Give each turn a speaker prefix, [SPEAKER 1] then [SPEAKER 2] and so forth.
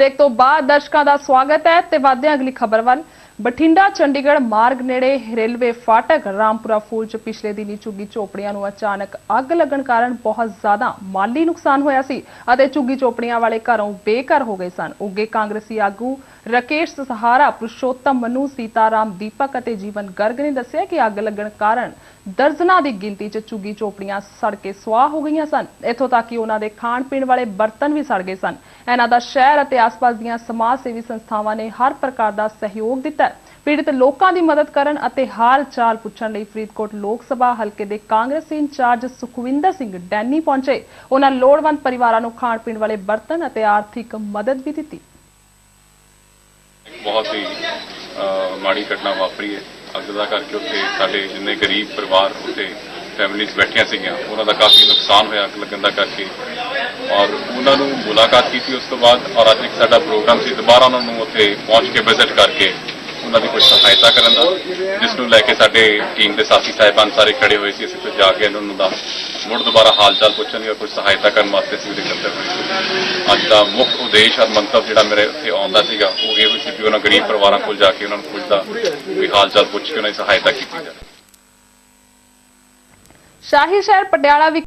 [SPEAKER 1] Break ਤੋਂ ਬਾਅਦ ਦਰਸ਼ਕਾਂ ਦਾ ਸਵਾਗਤ ਹੈ ਤੇ ਵਧਦੇ ਅਗਲੀ ਖਬਰ ਵੱਲ। ਬਠਿੰਡਾ, ਚੰਡੀਗੜ੍ਹ ਮਾਰਗ ਨੇੜੇ ਰੇਲਵੇ ਫਾਟਕ, ਰਾਮਪੁਰਾ ਫੂਲ ਚ ਪਿਛਲੇ ਦਿਨੀ ਝੁੱਗੀ ਝੋਪੜੀਆਂ ਨੂੰ ਅਚਾਨਕ ਅੱਗ ਲੱਗਣ ਕਾਰਨ ਬਹੁਤ ਜ਼ਿਆਦਾ ਮਾਲੀ ਨੁਕਸਾਨ ਹੋਇਆ ਸੀ ਅਤੇ ਝੁੱਗੀ ਝੋਪੜੀਆਂ ਵਾਲੇ ਘਰੋਂ ਬੇਘਰ ਹੋ ਗਏ ਸਨ। ਉੱਗੇ ਕਾਂਗਰਸੀ ਆਗੂ ਰਕੇਸ਼ ਸਹਾਰਾ, ਪੁਰਸ਼ੋਤਮ ਮਨੂ, ਸੀਤਾਰਾਮ, ਦੀਪਕ ਅਤੇ ਜੀਵਨ ਗਰਗ ਨੇ ਦੱਸਿਆ ਕਿ ਅੱਗ ਲੱਗਣ ਕਾਰਨ ਦਰਜਨਾਂ ਦੀ ਗਿਣਤੀ 'ਚ ਝੁੱਗੀ ਚੋਪੜੀਆਂ ਸੜ ਕੇ ਸੁਆਹ ਹੋ ਗਈਆਂ ਸਨ। ਇੱਥੋਂ ਤੱਕ ਕਿ ਉਹਨਾਂ ਦੇ ਖਾਣ ਪੀਣ ਵਾਲੇ ਬਰਤਨ ਵੀ ਸੜ ਗਏ ਸਨ। ਇਹਨਾਂ ਦਾ ਸ਼ਹਿਰ ਅਤੇ ਆਸ-ਪਾਸ ਦੀਆਂ ਸਮਾਜ ਸੇਵੀ ਸੰਸਥਾਵਾਂ ਨੇ ਹਰ ਪ੍ਰਕਾਰ ਦਾ ਸਹਿਯੋਗ ਦਿੱਤਾ ਹੈ। ਪੀੜਤ ਲੋਕਾਂ ਦੀ ਮਦਦ ਕਰਨ ਅਤੇ ਹਾਲ ਚਾਲ ਪੁੱਛਣ ਲਈ ਫਰੀਦਕੋਟ ਲੋਕ ਸਭਾ ਹਲਕੇ ਦੇ ਕਾਂਗਰਸੀ ਇੰਚਾਰਜ ਸੁਖਵਿੰਦਰ ਸਿੰਘ ਡੈਨੀ ਪਹੁੰਚੇ। ਉਹਨਾਂ ਲੋੜਵੰਦ ਪਰਿਵਾਰਾਂ ਨੂੰ ਖਾਣ ਪੀਣ ਵਾਲੇ ਬਰਤਨ ਅਤੇ ਆਰਥਿਕ ਮਦਦ ਵੀ ਦਿੱਤੀ।
[SPEAKER 2] ਬਹੁਤ ਹੀ ਮਾੜੀ ਘਟਨਾ ਵਾਪਰੀ ਹੈ। ਅੱਗ ਦਾ ਕਰਕੇ ਉੱਥੇ ਸਾਡੇ ਜਿੰਨੇ ਗਰੀਬ ਪਰਿਵਾਰ ਉੱਥੇ ਫੈਮਿਲੀਜ਼ ਬੈਠੀਆਂ ਸੀਗੀਆਂ, ਉਹਨਾਂ ਦਾ ਕਾਫੀ ਨੁਕਸਾਨ ਹੋਇਆ ਅੱਗ ਲੱਗਣ ਦਾ ਕਰਕੇ। ਔਰ ਉਹਨਾਂ ਨੂੰ ਮੁਲਾਕਾਤ ਕੀਤੀ ਉਸ ਤੋਂ ਬਾਅਦ ਔਰ ਅੱਜ ਇੱਕ ਸਾਡਾ ਪ੍ਰੋਗਰਾਮ ਸੀ, ਦੁਬਾਰਾ ਉਹਨਾਂ ਨੂੰ ਉੱਥੇ ਪਹੁੰਚ ਕੇ ਵਿਜ਼ਿਟ ਕਰਕੇ ਉਹਨਾਂ ਦੀ ਕੁਝ ਸਹਾਇਤਾ ਕਰਨ ਦਾ, ਜਿਸ ਨੂੰ ਲੈ ਕੇ ਸਾਡੇ ਟੀਮ ਦੇ ਸਾਥੀ ਸਾਹਿਬਾਨ ਸਾਰੇ ਖੜੇ ਹੋਏ ਸੀ, ਅਸੀਂ ਫਿਰ ਜਾ ਕੇ ਉਹਨਾਂ ਦਾ ਮੁੜ ਦੁਬਾਰਾ ਹਾਲ ਚਾਲ ਪੁੱਛਣ ਦੀ ਔਰ ਕੁਝ ਸਹਾਇਤਾ ਕਰਨ ਵਾਸਤੇ ਅਸੀਂ ਉਹਦੇ ਇਕੱਤਰ ਹੋਏ ਅੱਜ ਦਾ ਮੁੱਖ ਉਦੇਸ਼ ਔਰ ਮੰਤਵ ਜਿਹੜਾ ਮੇਰੇ ਉੱਥੇ ਆਉਂਦਾ ਸੀਗਾ, ਉਹ ਇਹ ਸੀ ਕਿ ਉਹਨਾਂ ਗਰੀਬ ਪਰਿਵਾਰਾਂ ਕੋਲ ਜਾ ਕੇ ਉਹਨਾਂ ਨੂੰ ਪੁੱਛਦਾ ਵੀ ਹਾਲ ਚਾਲ ਪੁੱਛ ਕੇ ਉਹਨਾਂ ਦੀ ਸਹਾਇਤਾ ਕੀਤੀ ਜਾਵੇ।
[SPEAKER 1] ਸ਼ਾਹੀ ਸ਼ਹਿਰ ਪਟਿਆਲਾ ਵਿਖੇ